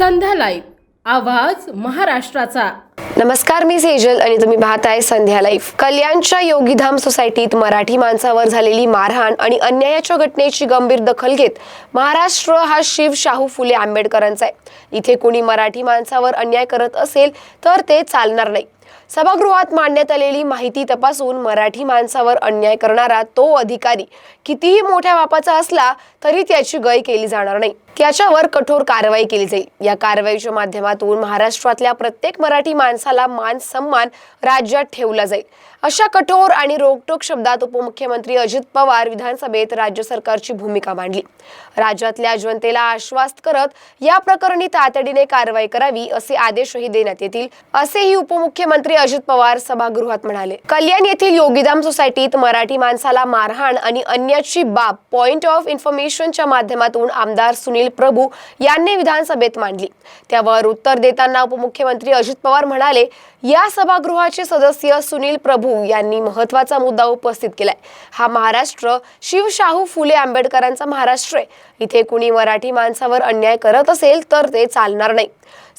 संध्या live. आवाज महाराष्ट्राचा. नमस्कार मी सेजल आणि तुम्ही पाहताय संध्या लाईफ कल्याणच्या योगीधाम सोसायटीत मराठी माणसावर झालेली मारहाण आणि अन्यायाच्या घटनेची गंभीर दखल घेत महाराष्ट्र हा शिव शाहू फुले आंबेडकरांचा आहे. इथे कोणी मराठी माणसावर अन्याय करत असेल तर ते चालणार नाही. सभागृहात मांडण्यात आलेली माहिती तपासून मराठी माणसावर अन्याय करणारा तो अधिकारी कितीही मोठ्या बापाचा असला तरी त्याची गय केली जाणार नाही. त्याच्यावर कठोर कारवाई केली जाईल. या कारवाईच्या माध्यमातून महाराष्ट्रातल्या प्रत्येक मराठी माणसाला मान सन्मान राज्यात ठेवला जाईल. अशा कठोर आणि रोकटोक शब्दात उपमुख्यमंत्री अजित पवार विधानसभेत राज्य सरकारची भूमिका मांडली. राज्यातल्या जनतेला आश्वास्त करत या प्रकरणी तातडीने कारवाई करावी असे आदेशही देण्यात येतील असेही उपमुख्यमंत्री अजित पवार सभागृहात म्हणाले. कल्याण येथील योगीधाम सोसायटीत मराठी माणसाला मारहाण आणि अन्याची बाब पॉइंट ऑफ इन्फॉर्मेशनच्या माध्यमातून आमदार सुनील प्रभू यांनी विधानसभेत मांडली. त्यावर उत्तर देताना उपमुख्यमंत्री अजित पवार म्हणाले या सभागृहाचे सदस्य सुनील प्रभू यांनी महत्त्वाचा मुद्दा उपस्थित केलाय. हा महाराष्ट्र शिवशाहू फुले आंबेडकरांचा महाराष्ट्र आहे. इथे कुणी मराठी माणसावर अन्याय करत असेल तर ते चालणार नाही.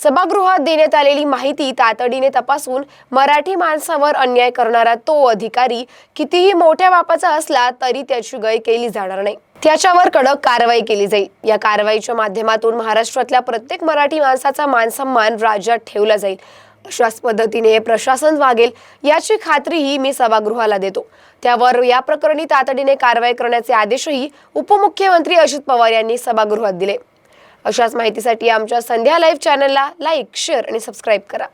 सभागृहात देण्यात आलेली माहिती तातडीने तपासून मराठी माणसावर अन्याय करणारा तो अधिकारी कितीही मोठ्या बापाचा असला तरी त्याची गय केली जाणार नाही. त्याच्यावर कडक कारवाई केली जाईल. या कारवाईच्या माध्यमातून महाराष्ट्रातल्या प्रत्येक मराठी माणसाचा मानसन्मान राज्यात ठेवला जाईल. अशाच पद्धतीने प्रशासन वागेल याची खात्रीही मी सभागृहाला देतो. त्यावर या प्रकरणी तातडीने कारवाई करण्याचे आदेशही उपमुख्यमंत्री अजित पवार यांनी सभागृहात दिले. अशाच माहितीसाठी आमच्या संध्या लाईव्ह चॅनलला लाईक शेअर आणि सबस्क्राईब करा.